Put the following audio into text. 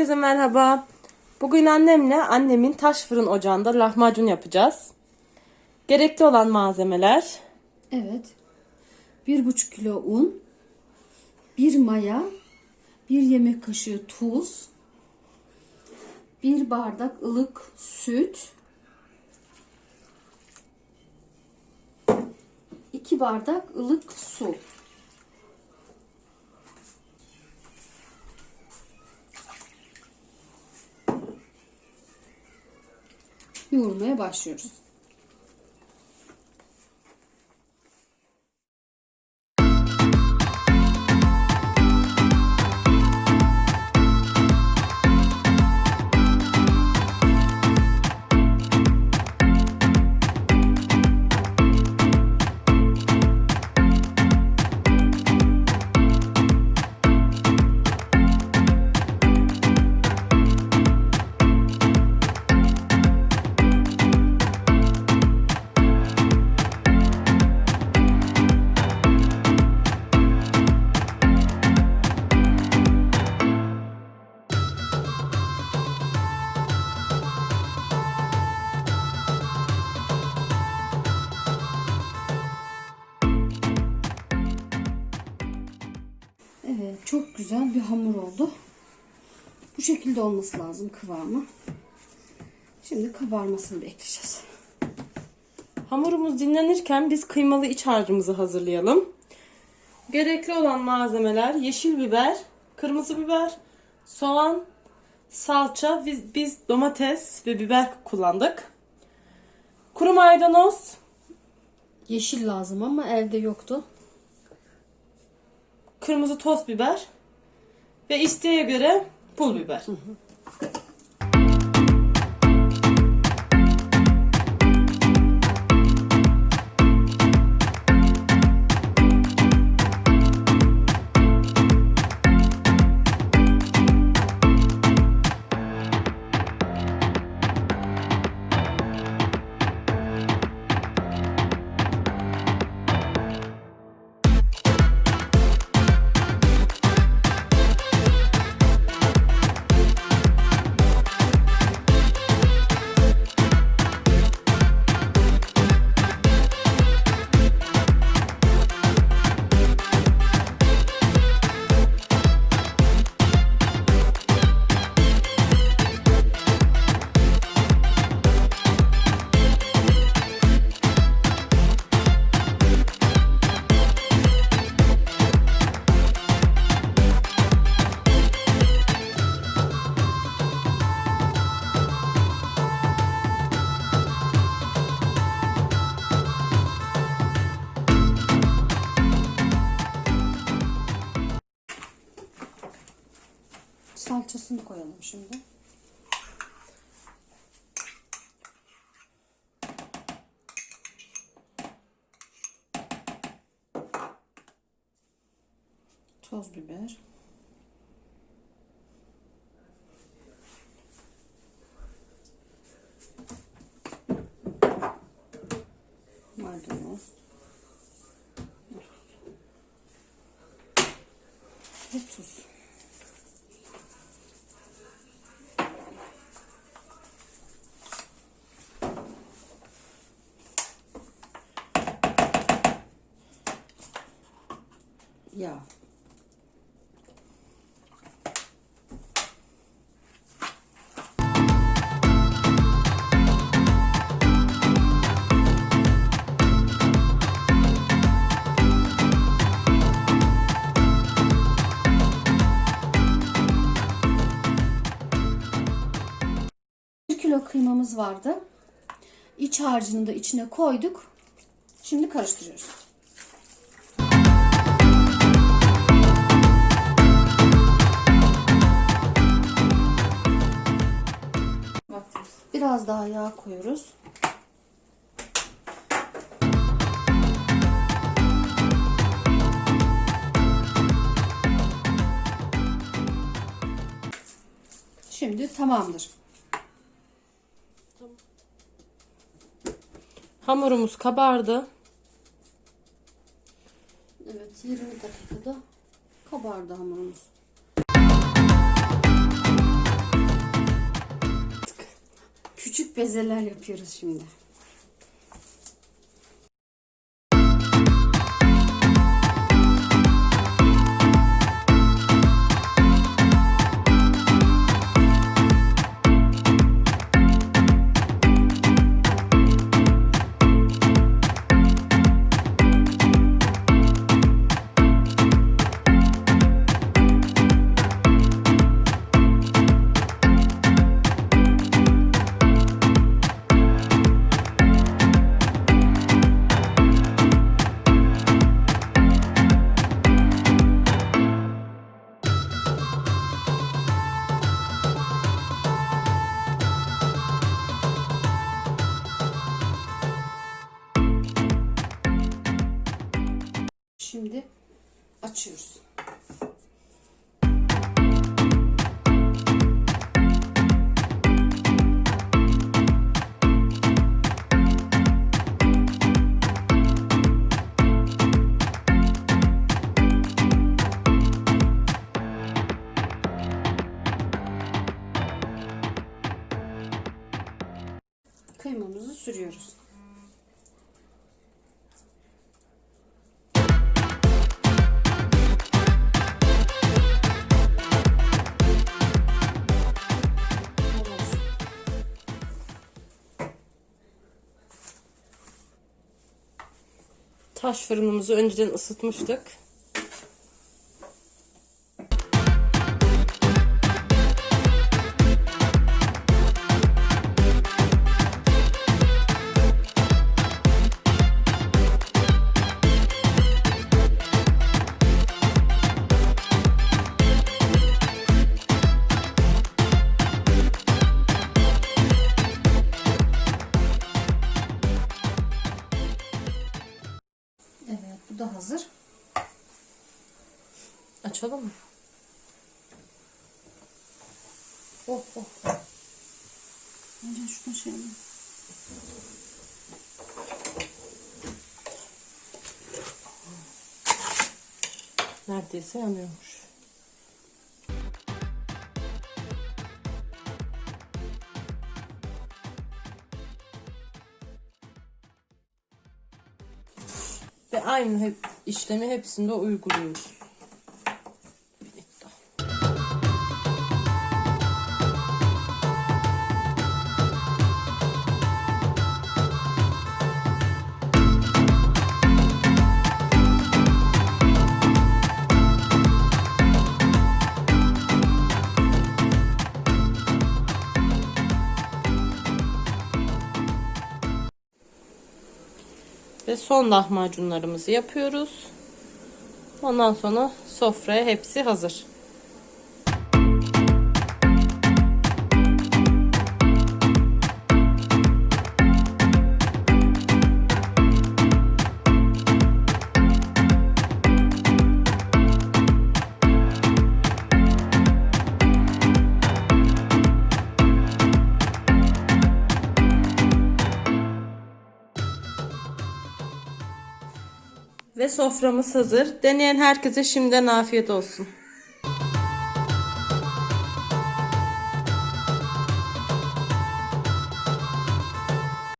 Herkese merhaba. Bugün annemle annemin taş fırın ocağında lahmacun yapacağız. Gerekli olan malzemeler Evet. Bir buçuk kilo un, bir maya, bir yemek kaşığı tuz, bir bardak ılık süt, iki bardak ılık su. Yoğurmaya başlıyoruz. Bir hamur oldu. Bu şekilde olması lazım kıvamı. Şimdi kabarmasını bekleyeceğiz. Hamurumuz dinlenirken biz kıymalı iç harcımızı hazırlayalım. Gerekli olan malzemeler yeşil biber, kırmızı biber, soğan, salça, biz, biz domates ve biber kullandık. Kuru maydanoz, Yeşil lazım ama elde yoktu. kırmızı toz biber ve isteğe göre pul biber. Salçasını koyalım şimdi. Toz biber. Maydanoz. Ve tuz. Yağ. Kilo kıymamız vardı. İç harcını da içine koyduk. Şimdi karıştırıyoruz. Biraz daha yağ koyuyoruz. Şimdi tamamdır. Hamurumuz kabardı. Evet 20 dakikada kabardı hamurumuz. Küçük bezeler yapıyoruz şimdi. Açıyoruz. Sürüyoruz. Taş fırınımızı önceden ısıtmıştık. Da hazır. Açalım mı? Oh oh. Önce şunu şey yapayım. Neredeyse yanıyormuş. Aynı hep işlemi hepsinde uyguluyoruz. Ve son lahmacunlarımızı yapıyoruz. Ondan sonra sofraya hepsi hazır. Ve soframız hazır. Deneyen herkese şimdiden afiyet olsun.